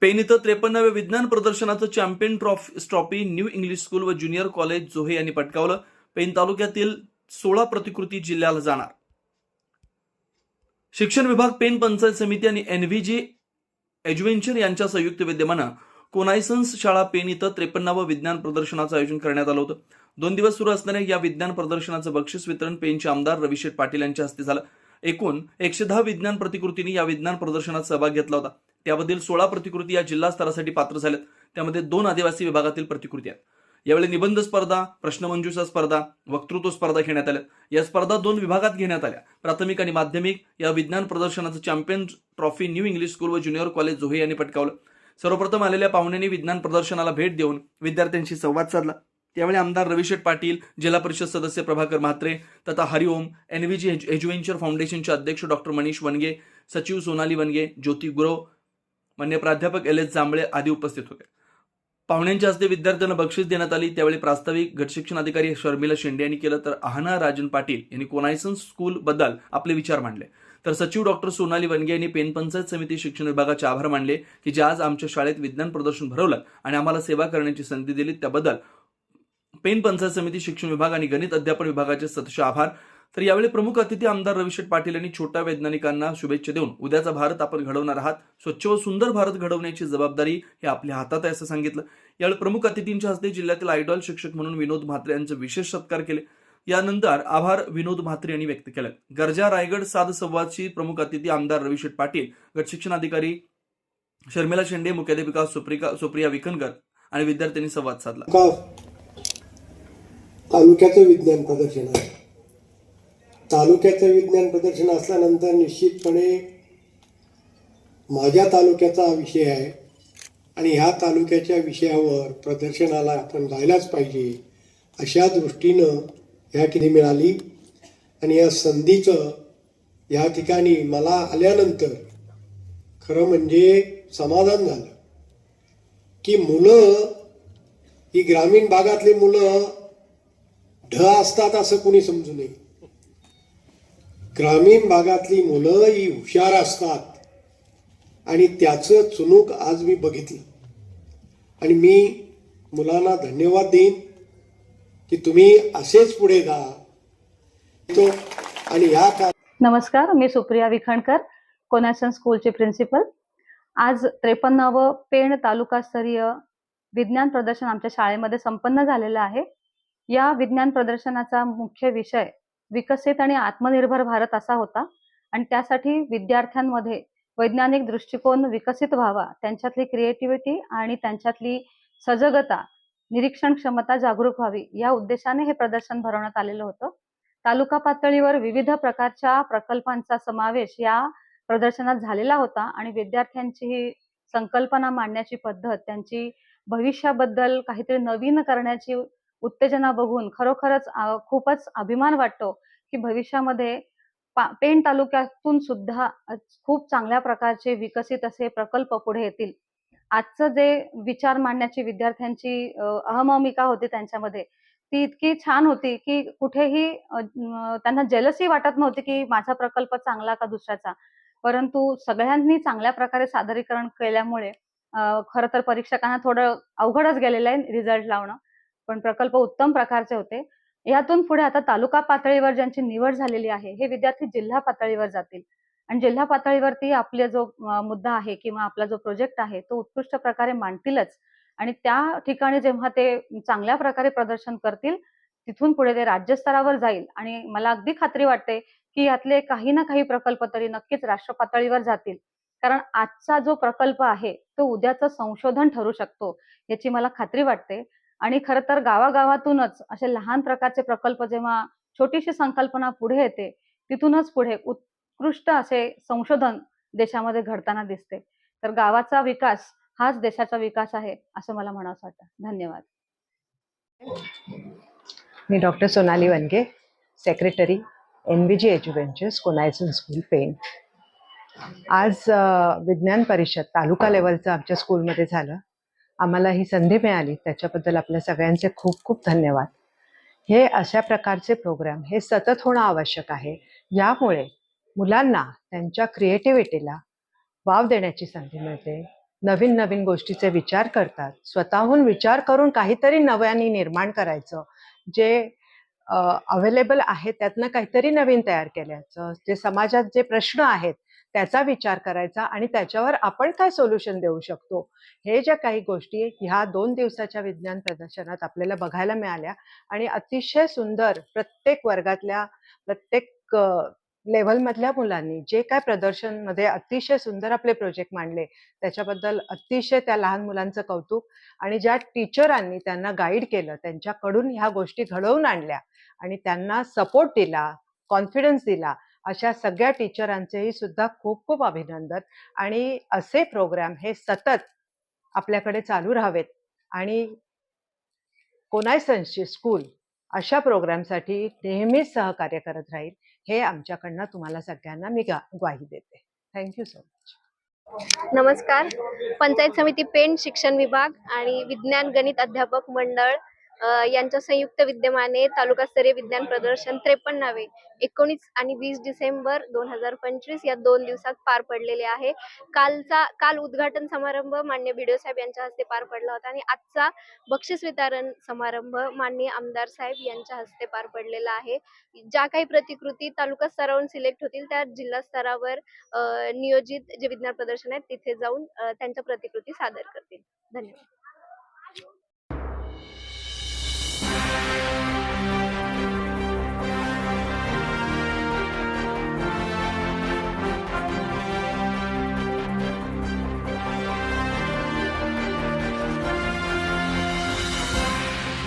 Pen इथं त्रेपन्नाव्या विज्ञान प्रदर्शनाचं champion trophy trophy new English school व ज्युनियर कॉलेज जोहे यांनी पटकावलं. पेन तालुक्यातील सोळा प्रतिकृती जिल्ह्याला जाणार. शिक्षण विभाग पेन पंचायत समिती आणि एनव्हीजी एज्युव्हेंचर यांच्या संयुक्त विद्यमानं कोनायसन्स शाळा पेन इथं त्रेपन्नावं विज्ञान प्रदर्शनाचं आयोजन करण्यात आलं होतं. दोन दिवस सुरू असणाऱ्या या विज्ञान प्रदर्शनाचं बक्षीस वितरण पेनचे आमदार रविशेठ पाटील यांच्या हस्ते झालं. एकूण एकशे दहा विज्ञान प्रतिकृतींनी या विज्ञान प्रदर्शनात सहभाग घेतला होता. त्याबद्दल सोळा प्रतिकृती या जिल्हा स्तरासाठी पात्र झाल्यात. त्यामध्ये दोन आदिवासी विभागातील प्रतिकृती आहेत. यावेळी निबंध स्पर्धा प्रश्नमंजुषा स्पर्धा वक्तृत्व स्पर्धा घेण्यात आल्या. या स्पर्धा दोन विभागात घेण्यात आल्या. प्राथमिक आणि माध्यमिक या विज्ञान प्रदर्शनाचं champion trophy new English school व ज्युनियर कॉलेज जोहे यांनी पटकावलं. सर्वप्रथम आलेल्या पाहुण्यांनी विज्ञान प्रदर्शनाला भेट देऊन विद्यार्थ्यांशी संवाद साधला. त्यावेळी आमदार रविशेठ पाटील जिल्हा परिषद सदस्य प्रभाकर म्हात्रे तथा हरिओम एनव्हीजी एज्युव्हेंचर फाउंडेशनचे अध्यक्ष डॉक्टर मनीष वनगे सचिव सोनाली वनगे ज्योती गुरव मान्य प्राध्यापक एल एस जांभळे आदी उपस्थित होते. पाहुण्यांच्या हस्ते विद्यार्थ्यांना बक्षीस देण्यात आली. त्यावेळी प्रास्ताविक गटशिक्षण अधिकारी शर्मिला शेंडे यांनी केलं तर आहाना राजन पाटील यांनी कोनायसन स्कूल बद्दल आपले विचार मांडले. तर सचिव डॉक्टर सोनाली वनगे यांनी पेनपंचायत समिती शिक्षण विभागाचे आभार मानले की जे आज आमच्या शाळेत विज्ञान प्रदर्शन भरवलं आणि आम्हाला सेवा करण्याची संधी दिली. त्याबद्दल पेन पंचायत समिती शिक्षण विभाग आणि गणित अध्यापन विभागाचे सदस्य आभार. तर यावेळी प्रमुख अतिथी आमदार रविशेठ पाटील यांनी छोट्या वैज्ञानिकांना शुभेच्छा देऊन उद्याचा भारत आपण घडवणार आहात. स्वच्छ व सुंदर भारत घडवण्याची जबाबदारी हे आपल्या हातात आहे असं सांगितलं. यावेळी प्रमुख अतिथींच्या हस्ते जिल्ह्यातील आयडॉल शिक्षक म्हणून विनोद म्हात्रे यांचे विशेष सत्कार केले. यानंतर आभार विनोद म्हात्रे यांनी व्यक्त केले. गरजा रायगड साध संवादची प्रमुख अतिथी आमदार रविशेठ पाटील गट शिक्षण अधिकारी शर्मिला शेंडे मुख्याध्यापिका सुप्रिका सुप्रिया विखनकर आणि विद्यार्थ्यांनी संवाद साधला. तालुक्याचं विज्ञान प्रदर्शन आहे तालुक्याचं विज्ञान प्रदर्शन असल्यानंतर निश्चितपणे माझ्या तालुक्याचा विषय आहे. आणि ह्या तालुक्याच्या विषयावर प्रदर्शनाला आपण जायलाच पाहिजे अशा दृष्टीनं ह्या ठिकाणी मिळाली. आणि या संधीचं या ठिकाणी मला आल्यानंतर खरं म्हणजे समाधान झालं. की मुलं ही ग्रामीण भागातली मुलं ढ असतात असं कोणी समजू नये. ग्रामीण भागातली मुलं ही हुशार असतात. आणि त्याचं चुनूक आज मी बघितलं. आणि मी मुलांना धन्यवाद देईन की तुम्ही असेच पुढे जा. तो आणि ह्या का नमस्कार मी सुप्रिया विखणकर कोनॅसन स्कूलची प्रिन्सिपल. आज त्रेपन्नावं पेण तालुकास्तरीय विज्ञान प्रदर्शन आमच्या शाळेमध्ये संपन्न झालेलं आहे. या विज्ञान प्रदर्शनाचा मुख्य विषय विकसित आणि आत्मनिर्भर भारत असा होता. आणि त्यासाठी विद्यार्थ्यांमध्ये वैज्ञानिक दृष्टिकोन विकसित व्हावा त्यांच्यातली क्रिएटिव्हिटी आणि त्यांच्यातली सजगता निरीक्षण क्षमता जागरूक व्हावी या उद्देशाने हे प्रदर्शन भरवण्यात आलेलं होतं. तालुका पातळीवर विविध प्रकारच्या प्रकल्पांचा समावेश या प्रदर्शनात झालेला होता आणि विद्यार्थ्यांची ही संकल्पना मांडण्याची पद्धत त्यांची भविष्याबद्दल काहीतरी नवीन करण्याची उत्तेजना बघून खरोखरच खूपच अभिमान वाटतो की भविष्यामध्ये पेण तालुक्यातून सुद्धा खूप चांगल्या प्रकारचे विकसित असे प्रकल्प पुढे येतील. आजचं जे विचार मांडण्याची विद्यार्थ्यांची अ, अहममिका होती त्यांच्यामध्ये ती इतकी छान होती की कुठेही त्यांना जेलसी वाटत नव्हती की माझा प्रकल्प चांगला का दुसऱ्याचा. परंतु सगळ्यांनी चांगल्या प्रकारे सादरीकरण केल्यामुळे खर तर परीक्षकांना थोडं अवघडच गेलेलं आहे रिझल्ट लावणं. पण प्रकल्प उत्तम प्रकारचे होते. यातून पुढे आता तालुका पातळीवर ज्यांची निवड झालेली आहे हे विद्यार्थी जिल्हा पातळीवर जातील. आणि जिल्हा पातळीवरती आपला जो मुद्दा आहे किंवा आपला जो प्रोजेक्ट आहे तो उत्कृष्ट प्रकारे मांडतीलच. आणि त्या ठिकाणी जेव्हा ते चांगल्या प्रकारे प्रदर्शन करतील तिथून पुढे ते राज्यस्तरावर जाईल. आणि मला अगदी खात्री वाटते की यातले काही ना काही प्रकल्प तरी नक्कीच राष्ट्र पातळीवर जातील. कारण आजचा जो प्रकल्प आहे तो उद्याचं संशोधन ठरू शकतो याची मला खात्री वाटते. आणि खर तर गावागावातूनच असे लहान प्रकारचे प्रकल्प जेव्हा छोटीशी संकल्पना पुढे येते तिथूनच पुढे उत्कृष्ट असे संशोधन देशामध्ये घडताना दिसते. तर गावाचा विकास हाच देशाचा विकास आहे असं मला म्हणावं वाटतं. धन्यवाद. मी doctor Sonali Vanage secretary N B G education's कोनायसन school Pen आज विज्ञान परिषद तालुका लेवलचं आमच्या स्कूलमध्ये झालं. आम्हाला ही संधी मिळाली. त्याच्याबद्दल आपल्या सगळ्यांचे खूप खूप धन्यवाद. हे अशा प्रकारचे प्रोग्राम हे सतत होणं आवश्यक आहे. यामुळे मुलांना त्यांच्या क्रिएटिव्हिटीला वाव देण्याची संधी मिळते. नवीन नवीन गोष्टीचे विचार करतात. स्वतःहून विचार करून काहीतरी नव्याने निर्माण करायचं. जे अवेलेबल आहे त्यातनं काहीतरी नवीन तयार केल्याचं. जे समाजात जे प्रश्न आहेत त्याचा विचार करायचा आणि त्याच्यावर आपण काय सोल्युशन देऊ शकतो? हे ज्या काही गोष्टी ह्या दोन दिवसाच्या विज्ञान प्रदर्शनात आपल्याला बघायला मिळाल्या आणि अतिशय सुंदर प्रत्येक वर्गातल्या प्रत्येक लेव्हलमधल्या मुलांनी जे काय प्रदर्शनमध्ये अतिशय सुंदर आपले प्रोजेक्ट मांडले त्याच्याबद्दल अतिशय त्या लहान मुलांचं कौतुक आणि ज्या टीचरांनी त्यांना गाईड केलं त्यांच्याकडून ह्या गोष्टी घडवून आणल्या आणि त्यांना सपोर्ट दिला कॉन्फिडन्स दिला अशा सगळ्या टीचरांचेही सुद्धा खूप खूप अभिनंदन. आणि असे प्रोग्राम हे सतत आपल्याकडे चालू राहावेत. आणि कोनायसन्सची स्कूल अशा प्रोग्रामसाठी नेहमीच सहकार्य करत राहील हे आमच्याकडनं तुम्हाला सगळ्यांना मी गा- ग्वाही देते. थँक्यू सो मच नमस्कार. पंचायत समिती पेंट शिक्षण विभाग आणि विज्ञान गणित अध्यापक मंडळ यांच्या संयुक्त विद्यमाने तालुकास्तरीय विज्ञान प्रदर्शन त्रेपन्नावे एकोणीस आणि वीस डिसेंबर दोन हजार पंचवीस या दोन दिवसात पार पडलेले आहे. कालचा काल उद्घाटन समारंभ मान्य बीडीओ साहेब यांच्या हस्ते पार पडला होता आणि आजचा बक्षीस वितरण समारंभ माननीय आमदार साहेब यांच्या हस्ते पार पडलेला आहे. ज्या काही प्रतिकृती तालुका स्तरावरून सिलेक्ट होतील त्या जिल्हा स्तरावर नियोजित जे विज्ञान प्रदर्शन आहे तिथे जाऊन त्यांच्या प्रतिकृती सादर करतील. धन्यवाद.